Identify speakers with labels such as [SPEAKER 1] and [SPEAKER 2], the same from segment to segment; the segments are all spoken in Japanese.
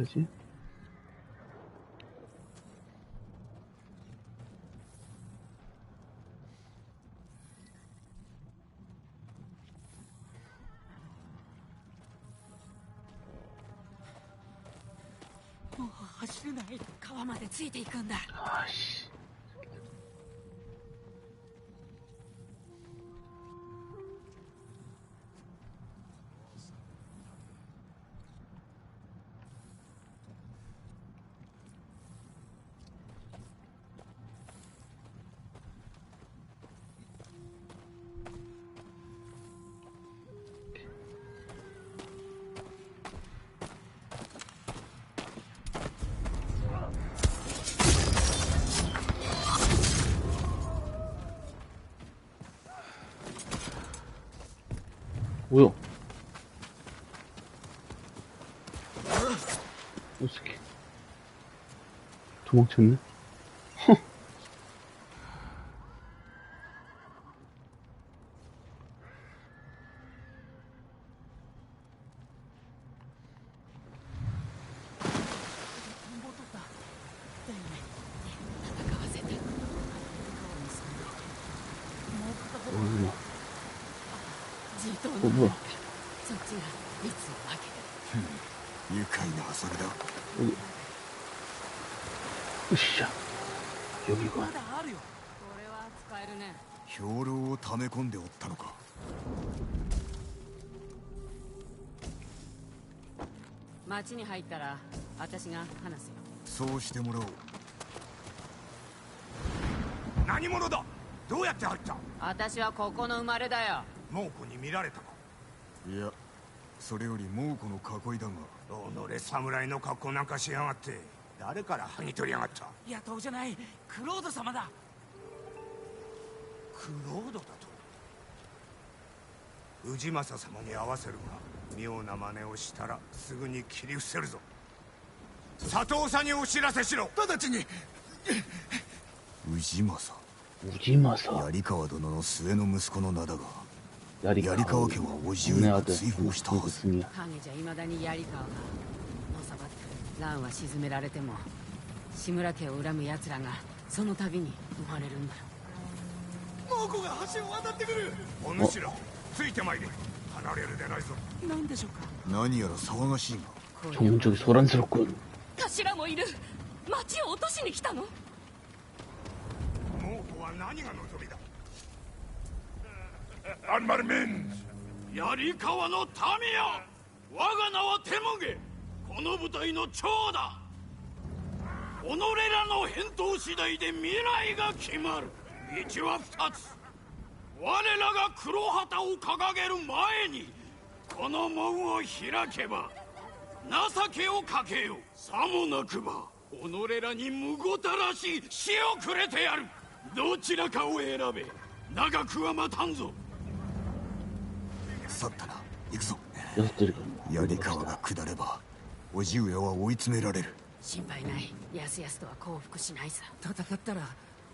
[SPEAKER 1] も
[SPEAKER 2] う走れない川までついていくんだ。
[SPEAKER 1] 뭐야? 어떻게 도망쳤네?
[SPEAKER 2] 町に入ったら私が話すよ。
[SPEAKER 3] そうしてもらおう。何者だ？どうやって入った？
[SPEAKER 2] 私はここの生まれだよ。
[SPEAKER 3] 猛虎に見られたか。いやそれより猛虎の囲いだが。己侍の格好なんかしやがって。誰から剥ぎ取りやがった？
[SPEAKER 2] 野党じゃない。クロード様だ。
[SPEAKER 3] クロードだと？氏政様に会わせるが妙な真似をしたらすぐに切り伏せるぞ。佐藤さんにお知らせしろ。直ちに。宇治
[SPEAKER 1] 政。宇治政。
[SPEAKER 3] 槍川殿の末の息子の名だが槍川。家はおじ
[SPEAKER 1] ゅう
[SPEAKER 3] 追放したはず。
[SPEAKER 2] 影じゃいまだに槍川がのさばって乱は沈められても志村家を恨む奴らがその度に生まれるんだろう。
[SPEAKER 3] 猛虎が橋を渡ってくる。お主らついてまいれ。
[SPEAKER 2] 何でしょうか
[SPEAKER 3] 何やら騒がしいが
[SPEAKER 1] 정적이 소란스럽군
[SPEAKER 2] 頭もいる町を落としに来たの
[SPEAKER 3] 猛虎は何が望みだアンマルメン
[SPEAKER 4] 槍川の民よ我が名はテモゲこの部隊の長だ己らの返答次第で未来が決まる道は二つ 我らが黒旗を掲げる前にこの門を開けば情けをかけよさもなくば己らにむごたらしい死をくれてやる。どちらかを選べ長くは待たんぞ。
[SPEAKER 3] 去ったな。行くぞ。
[SPEAKER 1] やってる
[SPEAKER 3] 槍川が下れば叔父上は追い詰められる。
[SPEAKER 2] 心配ない。やすやすとは降伏しないさ。戦ったら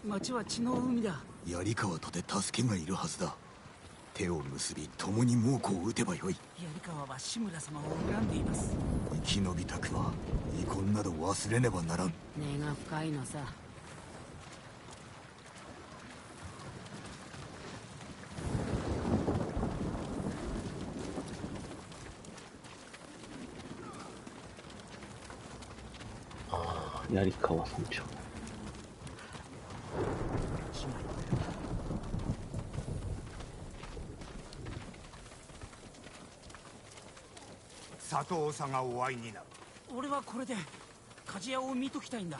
[SPEAKER 2] 町は血の海だ。
[SPEAKER 3] 槍川とて助けがいるはずだ。手を結び共に猛虎を撃てばよい。
[SPEAKER 2] 槍川は志村様を恨んでいます。
[SPEAKER 3] 生き延びたくは遺恨など忘れねばならん。
[SPEAKER 2] 根が深いのさ。
[SPEAKER 1] ああ槍川村長
[SPEAKER 3] 佐藤さんがお会いになる
[SPEAKER 2] 俺はこれで鍛冶屋を見ときたいんだ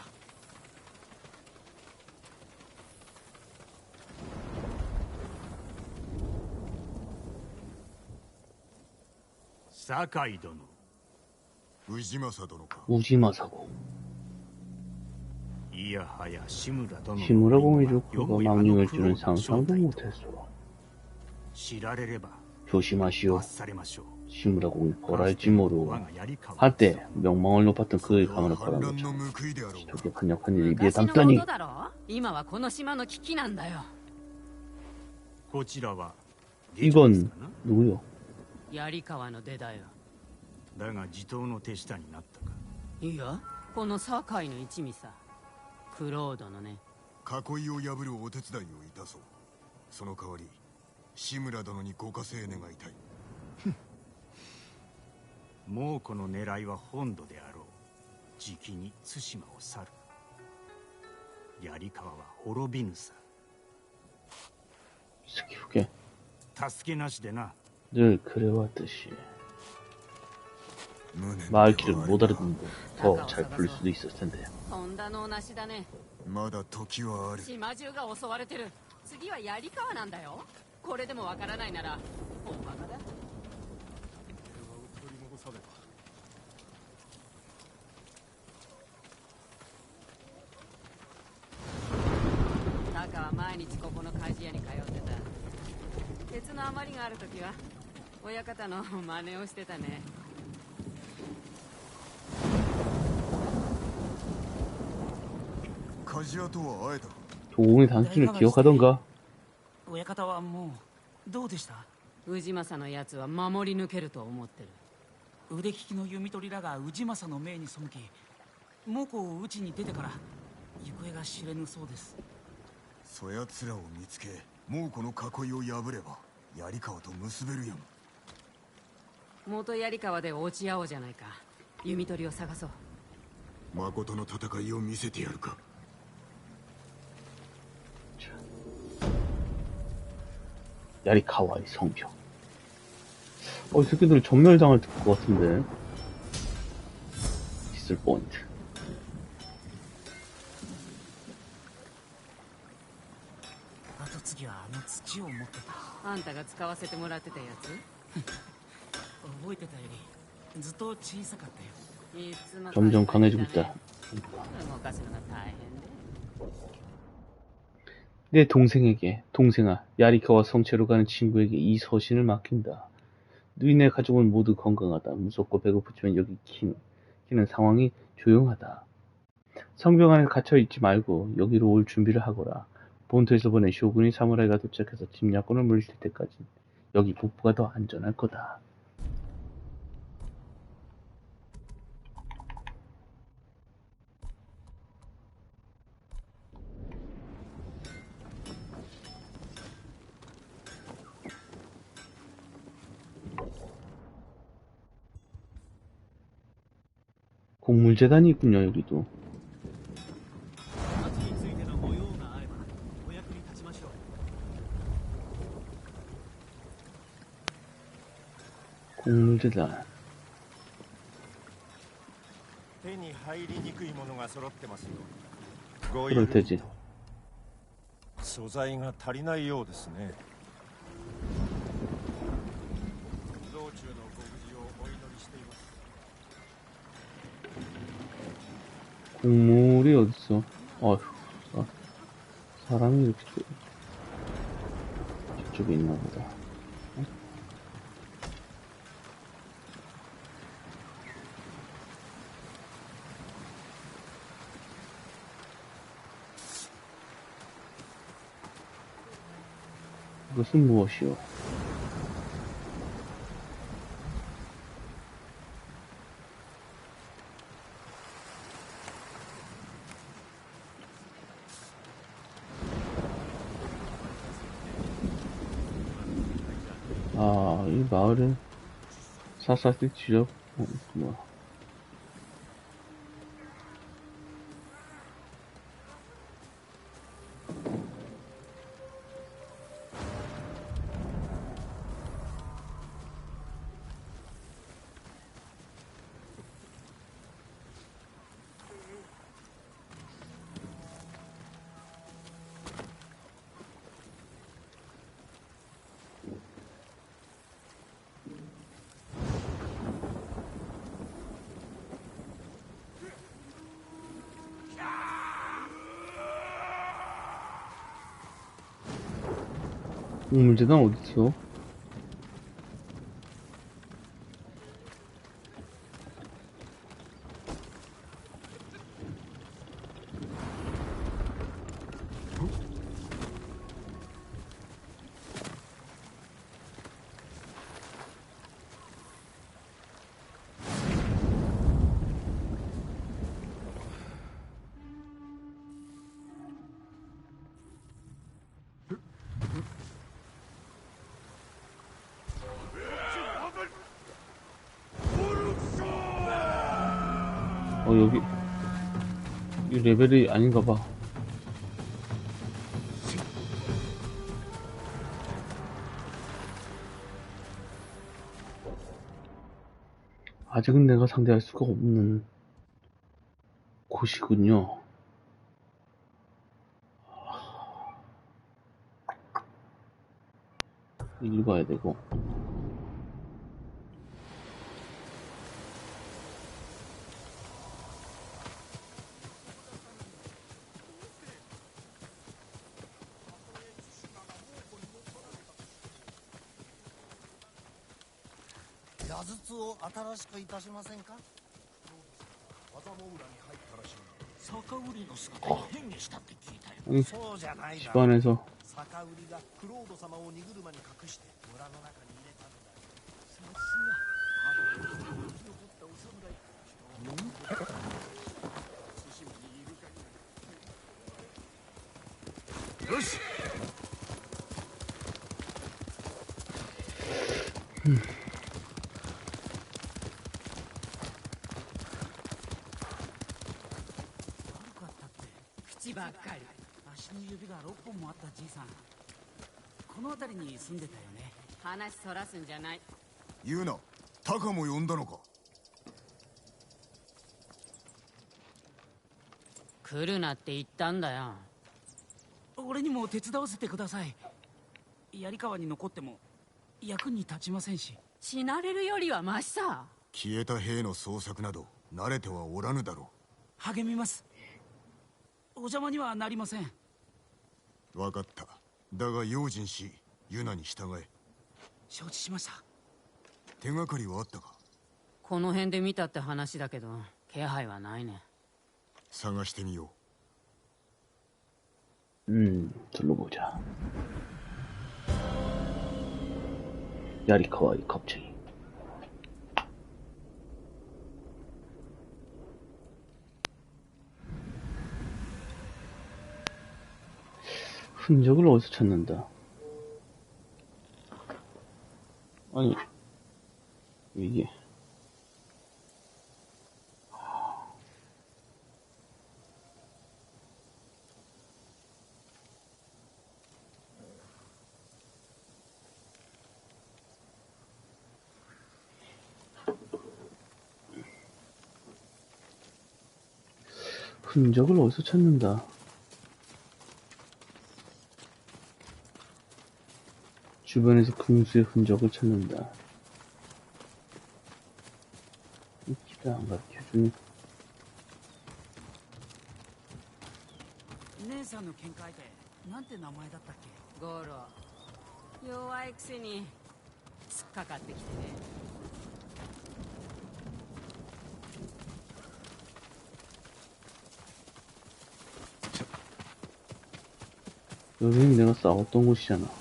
[SPEAKER 4] 酒井殿
[SPEAKER 3] 氏政殿か
[SPEAKER 1] 우지마사고
[SPEAKER 4] いやはや志村殿の
[SPEAKER 1] 시무라 공의주
[SPEAKER 4] よ
[SPEAKER 1] 그가
[SPEAKER 4] もや
[SPEAKER 1] 망령을
[SPEAKER 4] あの
[SPEAKER 1] 주는
[SPEAKER 4] 苦労の
[SPEAKER 1] 상상도
[SPEAKER 4] 正体と
[SPEAKER 1] 못했어
[SPEAKER 4] 知られれば
[SPEAKER 1] 조심하시오
[SPEAKER 4] 罰されましょう
[SPEAKER 1] 시무라 공이 벌할지 모르고
[SPEAKER 4] 我が槍川
[SPEAKER 1] 한때 명망을 높았던 그의 가문을
[SPEAKER 3] 反乱
[SPEAKER 1] 바라보자
[SPEAKER 3] の報いであろう
[SPEAKER 1] 저게 반역한 일을 입에
[SPEAKER 2] 昔の
[SPEAKER 1] 담더니
[SPEAKER 2] ことだろ今はこの島の危機なんだよ
[SPEAKER 4] こちらは
[SPEAKER 1] 이건 누구요?
[SPEAKER 2] 槍川の出だよ
[SPEAKER 4] だが地頭の手下になったか
[SPEAKER 2] いやこの堺の一味さクロードのね
[SPEAKER 3] 囲いを破るお手伝いをいたそうその代わり志村殿にご加勢願いたい
[SPEAKER 5] 猛虎の狙いは本土であろうじきに対馬を去る槍川は滅びぬさ
[SPEAKER 1] 스키프게
[SPEAKER 5] 助けなしでな
[SPEAKER 1] 늘 그래왔듯이
[SPEAKER 3] 無念では
[SPEAKER 1] 말귀를
[SPEAKER 3] ある
[SPEAKER 1] 못
[SPEAKER 3] が
[SPEAKER 1] 알아듣는데 더 잘 부를 수도 있었을 텐데
[SPEAKER 2] とんだのなしだね
[SPEAKER 3] まだ時はある
[SPEAKER 2] 島中が襲われてる次は槍川なんだよこれでもわからないならおバカ ある時は親方の真似をしてたね
[SPEAKER 3] 鍛冶屋とは会えたか
[SPEAKER 1] 도공의 당신을 기억하던가
[SPEAKER 6] 親方はもうどうでした
[SPEAKER 2] 氏政のやつは守り抜けると思ってる
[SPEAKER 6] 腕利きの弓取りらが氏政の命に背き猛虎を討ちに出てから行方が知れぬそうです
[SPEAKER 3] そやつらを見つけ猛虎の囲いを破れば 槍川と結べるやん
[SPEAKER 2] 元槍川で落ち合おうじゃないか弓取りを探そう
[SPEAKER 3] 誠の戦いを見せてやるか
[SPEAKER 1] 야리카와의 성벽 어, 이 새끼들 전멸당할 것 같은데 있을 포인트
[SPEAKER 6] 後継ぎは あの土を持ってた
[SPEAKER 2] あんたが使わせてもらってたやつ
[SPEAKER 6] 覚えてたよりずっと小さかったよ
[SPEAKER 2] いつも
[SPEAKER 1] 점점 강해지고 있다
[SPEAKER 2] 動かすのが大変で
[SPEAKER 1] 내 동생에게 동생아 야리카와 성체로 가는 친구에게 이 서신을 맡긴다 너희네 가족은 모두 건강하다 무섭고 배고프지만 여기 키는, 키는 상황이 조용하다 성벽 안에 갇혀 있지 말고 여기로 올 준비를 하거라 본토에서 보낸 쇼군이 사무라이가 도착해서 침략군을 물리칠 때까지 여기 북부가 더 안전할 거다. 곡물재단이 있군요, 여기도. 곡물재단.
[SPEAKER 7] 手に入りにくいものが揃ってますよご
[SPEAKER 1] 그럴 테지.
[SPEAKER 7] 素材が足りないようですね道中のご無事をお祈りしています
[SPEAKER 1] 곡물이 어딨어? 어휴, 아, 사람이 이렇게 또- 저쪽에 있나 보다. 이것은 무엇이오? 아, 이 마을은 지역, 어, 뭐 문제는 어딨어? 어, 여기. 이 레벨이 아닌가 봐. 아직은 내가 상대할 수가 없는 곳이군요. 읽어야 되고. 新しくいたし
[SPEAKER 7] ませんか？技に入ったらしい
[SPEAKER 4] 坂
[SPEAKER 7] 売りの姿が
[SPEAKER 4] 変化したって聞いたよ、
[SPEAKER 1] うん、
[SPEAKER 7] そうじゃな
[SPEAKER 1] いだろう
[SPEAKER 7] 坂売りがクロード様を荷車に隠して村の中に入れたんだ。
[SPEAKER 3] さす
[SPEAKER 6] が。あの時っ
[SPEAKER 2] た
[SPEAKER 6] お侍よし6本もあったじいさん。この辺りに住んでたよね。
[SPEAKER 2] 話そらすんじゃない。
[SPEAKER 3] 言うな。タカも呼んだのか。
[SPEAKER 2] 来るなって言ったんだよ。
[SPEAKER 6] 俺にも手伝わせてください。槍川に残っても役に立ちませんし。
[SPEAKER 2] 死なれるよりはマシさ。
[SPEAKER 3] 消えた兵の捜索など慣れてはおらぬだろ
[SPEAKER 6] 励みます。お邪魔にはなりません。
[SPEAKER 3] う分かっただが用心しユナに従え
[SPEAKER 6] 承知しました
[SPEAKER 3] 手がかりはあったか
[SPEAKER 2] この辺で見たって話だけど気配はないね
[SPEAKER 3] 探してみよ
[SPEAKER 1] 음, 둘러보자. 야리카와의 겁쟁이. 흔적을 어디서 찾는다? 아니, 이게. 흔적을 어디서 찾는다? 주변에서 금수의 흔적을 찾는다. 이 길을 안 가르쳐주니
[SPEAKER 6] 姉さんの見解でなんて名前だったっけ
[SPEAKER 2] ゴロ弱いくせに突っかかってきてね
[SPEAKER 1] 여기는 내가 싸웠던 곳이잖아.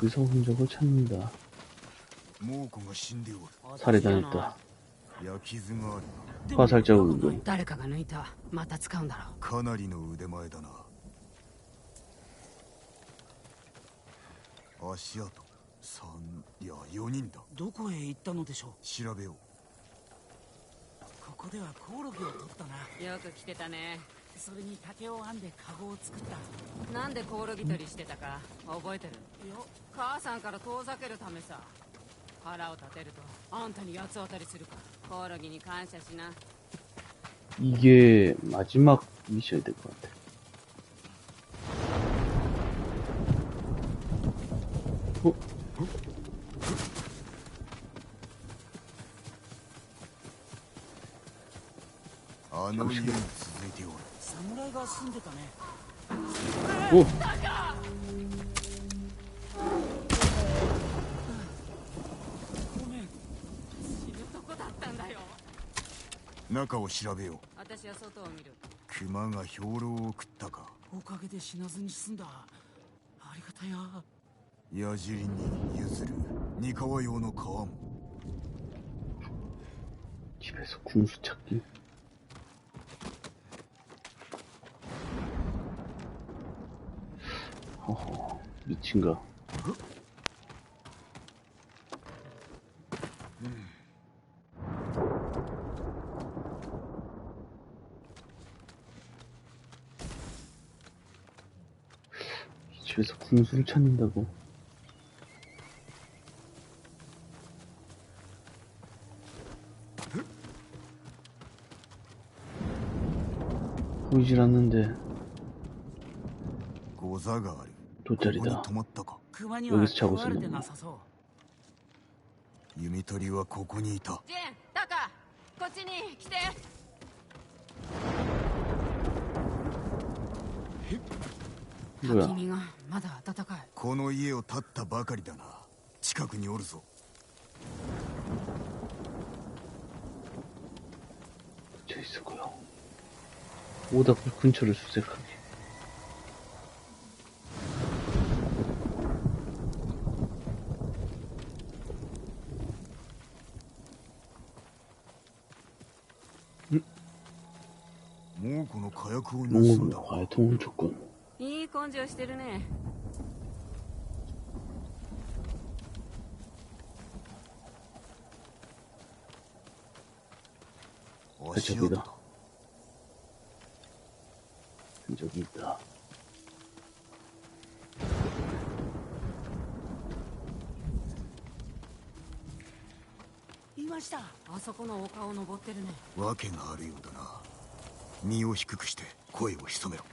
[SPEAKER 1] 여기서 흔적을 찾는다.
[SPEAKER 3] 猛虎が死んでおる
[SPEAKER 1] 살해당했다.
[SPEAKER 3] 焼き傷がある
[SPEAKER 1] 화살 자국은
[SPEAKER 2] 誰かが抜いたまた使うんだろう
[SPEAKER 3] かなりの腕前だな足跡三いや4人だ
[SPEAKER 6] どこへ行ったのでしょう
[SPEAKER 3] 調べよ
[SPEAKER 6] ここではコオロギを取ったな
[SPEAKER 2] よく来てたね
[SPEAKER 6] それに竹を編んでカゴを作った
[SPEAKER 2] なんでコオロギ取りしてたか覚えてる
[SPEAKER 6] いや
[SPEAKER 2] 母さんから遠ざけるためさ腹を立てるとあんたに八つ当たりするからコオロギに感謝しな
[SPEAKER 1] 이게 마지막 미션이 될 것 같아. 어?
[SPEAKER 3] うあの家に続いておる
[SPEAKER 6] 侍が住んでたね
[SPEAKER 1] 오!
[SPEAKER 6] ごめん
[SPEAKER 2] 死ぬとこだったんだよ
[SPEAKER 3] 中を調べよう
[SPEAKER 2] 私は外を見る
[SPEAKER 3] 熊が兵糧を食ったか
[SPEAKER 6] おかげで死なずに済んだありがたや
[SPEAKER 3] 矢尻に譲る三河用の皮も
[SPEAKER 1] 집에서 궁수 찾기. 미친가. 집에서 궁수를 찾는다고. 보이질 않는데. 고사가 아 다.
[SPEAKER 3] ここに泊まったか
[SPEAKER 6] 熊には
[SPEAKER 1] 여기서 자고
[SPEAKER 6] 食われて
[SPEAKER 1] 있었나
[SPEAKER 6] なさそう
[SPEAKER 3] 弓取りはここにいた
[SPEAKER 2] ジェンタカこっちに来て
[SPEAKER 1] 뭐야?
[SPEAKER 2] 君がまだ暖かい
[SPEAKER 3] この家を建ったばかりだな近くにおるぞ
[SPEAKER 1] 저 있었고요. 오다 그 근처를 수색하기.
[SPEAKER 3] 火薬を盗んだ
[SPEAKER 1] 몽골 과통 훔쳤군.
[SPEAKER 2] いい根性してるね
[SPEAKER 3] 足音だ
[SPEAKER 1] 흔적이 있다.
[SPEAKER 6] いました
[SPEAKER 2] あそこの丘を登ってるね
[SPEAKER 3] わけがあるようだな 身を低くして声を潜めろ。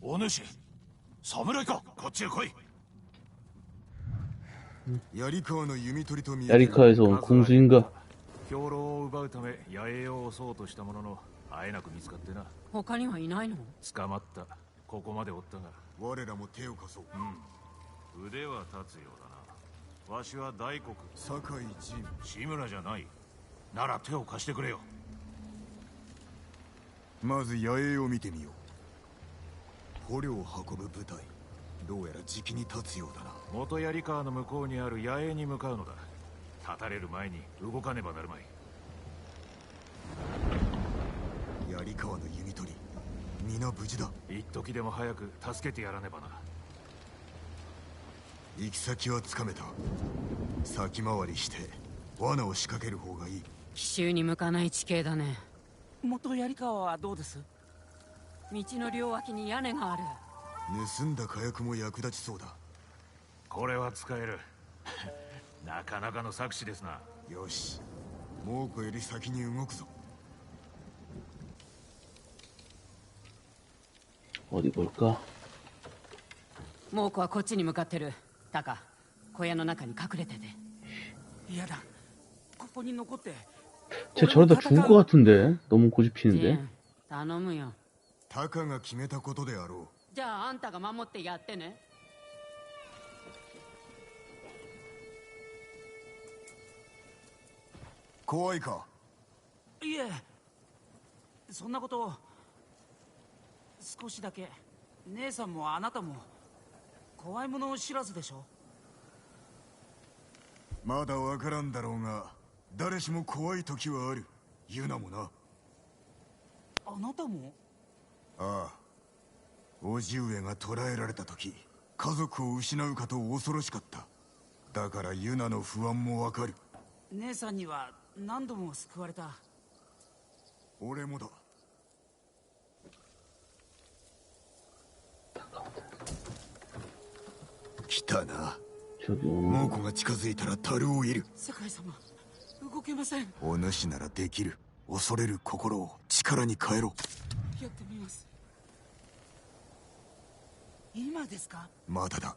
[SPEAKER 4] お主侍か。こっちへ来い。
[SPEAKER 3] 槍
[SPEAKER 1] 返そう。空心が。
[SPEAKER 5] 兵糧を奪うため野営を襲おうとしたもののあえなく見つかってな。
[SPEAKER 2] 他にはいないの？
[SPEAKER 5] 捕まった。ここまでおったが。
[SPEAKER 3] 我らも手を貸そう、うん、
[SPEAKER 5] 腕は立つようだな。わしは大黒。
[SPEAKER 3] 酒井仁
[SPEAKER 5] 志村じゃない。なら手を貸してくれよ。
[SPEAKER 3] まず野営を見てみよう。捕虜を運ぶ部隊。どうやら時期に立つようだな。
[SPEAKER 5] 元槍川の向こうにある野営に向かうのだ。立たれる前に動かねばなるまい。
[SPEAKER 3] 槍川の弓取り皆無事だ。
[SPEAKER 5] 一時でも早く助けてやらねばな。
[SPEAKER 3] 行き先はつかめた。先回りして罠を仕掛ける方がいい。
[SPEAKER 2] 奇襲に向かない地形だね。
[SPEAKER 6] 元槍川はどうです？
[SPEAKER 2] 道の両脇に屋根がある。
[SPEAKER 3] 盗んだ火薬も役立ちそうだ
[SPEAKER 5] これは使えるなかなかの策士ですな
[SPEAKER 3] よし猛虎より先に動くぞ
[SPEAKER 1] 어디 볼까?
[SPEAKER 2] 猛虎はこっちに向かってるタカ小屋の中に隠れてて
[SPEAKER 6] 嫌だここに残って
[SPEAKER 1] 쟤 저러다 죽을 것 같은데? 너무
[SPEAKER 2] ジェ
[SPEAKER 1] 고집피는데?
[SPEAKER 2] ン頼むよ
[SPEAKER 3] タカが決めたことであろ
[SPEAKER 2] じゃああんたが守ってやってね
[SPEAKER 3] 怖いか？
[SPEAKER 6] いえそんなこと少しだけ。姉さんもあなたも怖いもの知らずでしょ？
[SPEAKER 3] まだわからんだろうが誰しも怖い時はある。ユナもな。
[SPEAKER 6] あなたも？
[SPEAKER 3] ああ。叔父上が捕らえられた時家族を失うかと恐ろしかった。だからユナの不安もわかる。
[SPEAKER 6] 姉さんには何度も救われた。
[SPEAKER 3] 俺もだ。来たな。猛虎が近づいたら樽をいる。
[SPEAKER 6] 酒井様動けません。
[SPEAKER 3] お主ならできる。恐れる心を力に変えろ。
[SPEAKER 6] やってみます。今ですか？
[SPEAKER 3] まだだ。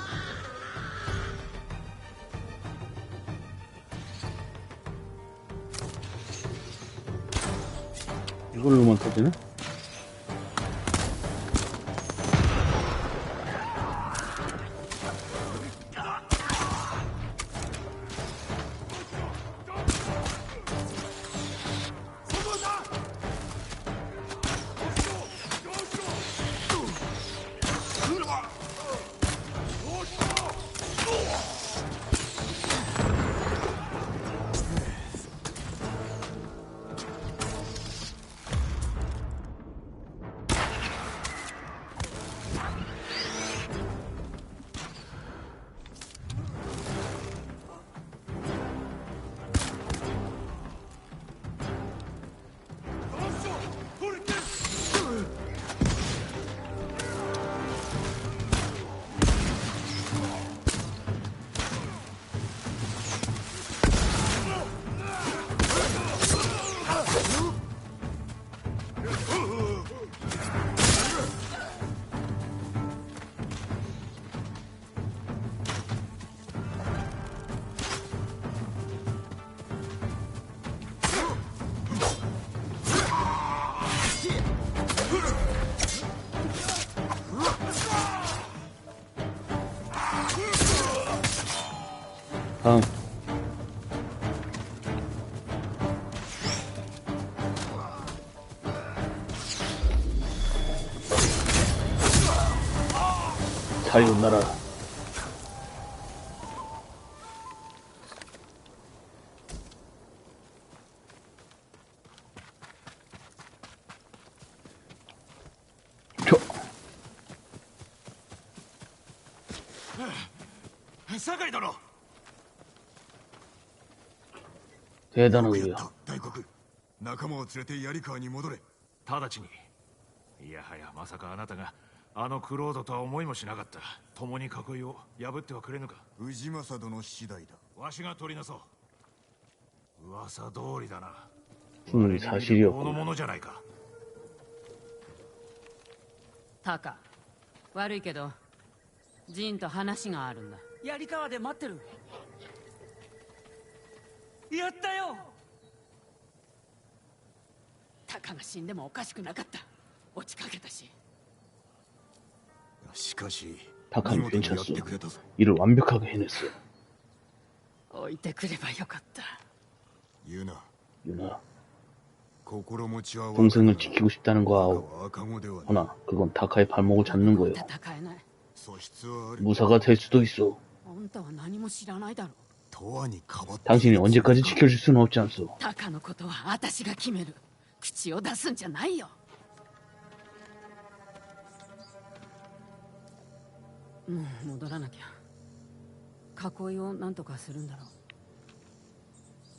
[SPEAKER 1] 이걸로만 터지네? さよな
[SPEAKER 3] ら。手
[SPEAKER 1] 頼み
[SPEAKER 3] よ大国。仲間を連れて槍川に戻れ。
[SPEAKER 5] 直ちに。いやはやまさかあなたが。あのクロードとは思いもしなかった。共に囲いを破ってはくれぬか。
[SPEAKER 3] 氏政殿次第だ。
[SPEAKER 5] わしが取りなそう。噂通りだな。つま
[SPEAKER 1] り差し量この
[SPEAKER 5] ものじゃないか。
[SPEAKER 2] タカ悪いけどジンと話があるんだ。
[SPEAKER 6] 槍川で待ってる。やったよ。
[SPEAKER 2] タカが死んでもおかしくなかった。落ちかけたし。
[SPEAKER 3] 다칸
[SPEAKER 1] 괜찮소. 일을 완벽하게 해냈어. 유나.
[SPEAKER 3] 유나.
[SPEAKER 1] 동생을 지키고 싶다는 거 아오. 허나 그건 다카의 발목을 잡는
[SPEAKER 3] 거예요.
[SPEAKER 1] 무사가 될 수도 있어. 당신이 언제까지 지켜줄 수는 없지 않소.
[SPEAKER 2] 다카의 것은 내가 결정한다. もう戻らなきゃ囲いを何とかするんだろ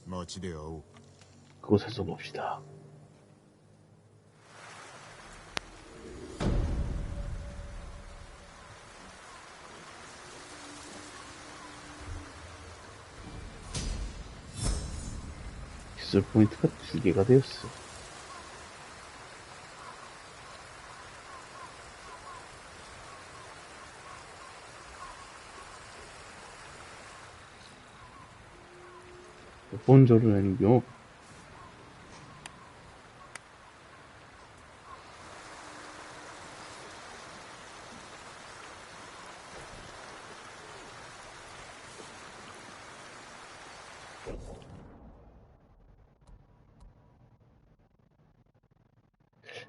[SPEAKER 2] う
[SPEAKER 3] 街で会おう
[SPEAKER 1] 그곳에서 봅시다. 기술 포인트가 두 개가 되었어. 본조를 하는겨.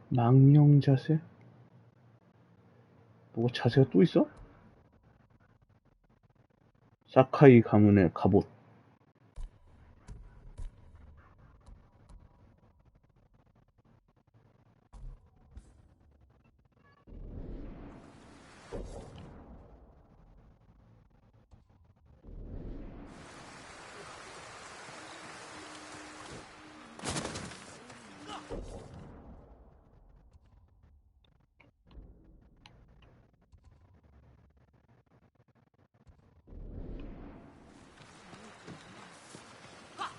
[SPEAKER 1] 망령 자세? 뭐가 자세가 또 있어? 사카이 가문의 갑옷.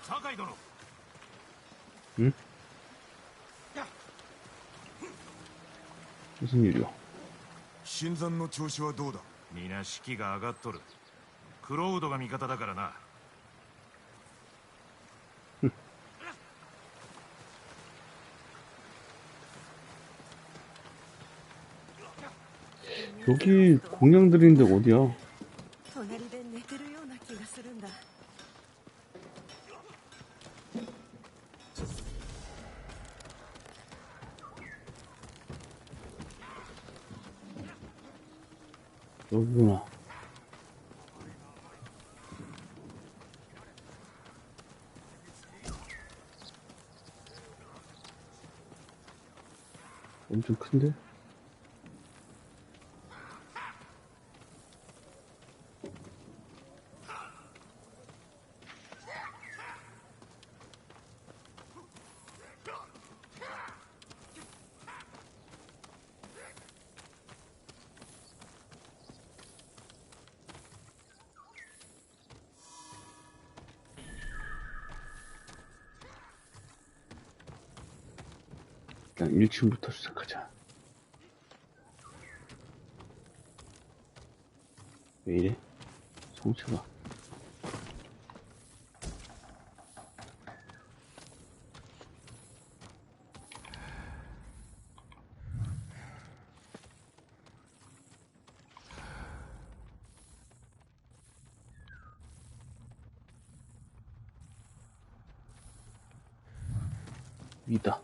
[SPEAKER 5] 酒井殿
[SPEAKER 1] 무슨 일이요?
[SPEAKER 3] 新山の調子はどうだ
[SPEAKER 5] 皆士気が上がっとるクロードが味方だからな
[SPEAKER 1] 여기 공양들인데 어디야? 여기구나. 엄청 큰데? 1층부터 시작하자. 왜 이래? 성체가. 위다.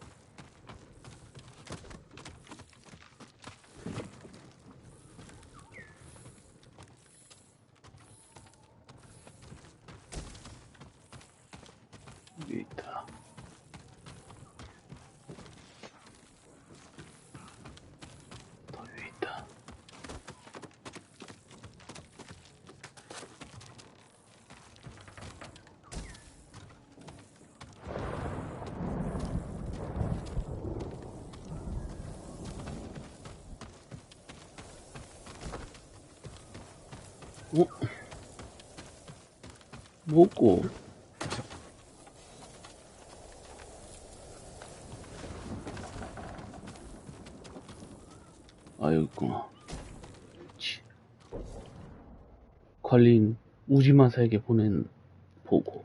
[SPEAKER 1] 어? 먹고? 아 여기 있구나 치. 관리인 우지마사에게 보낸 보고.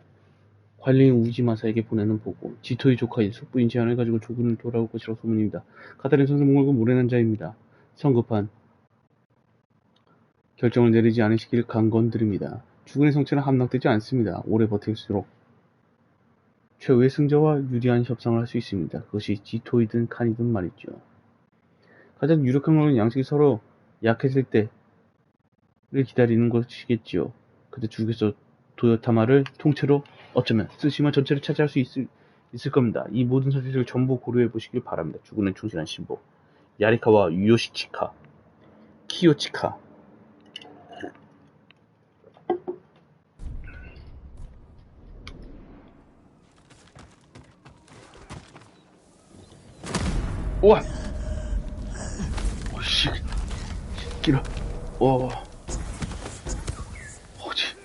[SPEAKER 1] 관리인 우지마사에게 보내는 보고. 지토의 조카인 숙부인 제안을 가지고 조군을 돌아올 것이라고 소문입니다. 카타린 선수 몽골군 모래난 자입니다. 성급한 결정을 내리지 않으시길 강건드립니다 죽은의 성체는 함락되지 않습니다 오래 버틸수록 최후의 승자와 유리한 협상을 할 수 있습니다 그것이 지토이든 칸이든 말이죠 가장 유력한 것은 양식이 서로 약해질 때를 기다리는 것이겠지요. 그때 중국에서 도요타마를 통째로 어쩌면 쓰시마 전체를 차지할 수 있을, 있을 겁니다. 이 모든 사실을 전부 고려해 보시길 바랍니다. 죽은의 충실한 신보 야리카와 요시치카 키요치카 우와 오씨 길어 와 어지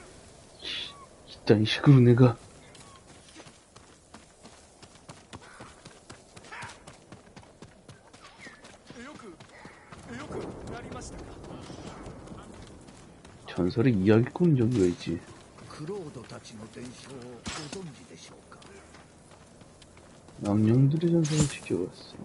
[SPEAKER 1] 이딴 식으로 내가
[SPEAKER 7] よくよくなりましたか
[SPEAKER 1] 전설의 이야기꾼 여기가 있지
[SPEAKER 7] クロードたちの伝承をご存知でしょうか
[SPEAKER 1] 남령들의 전설을 지켜봤어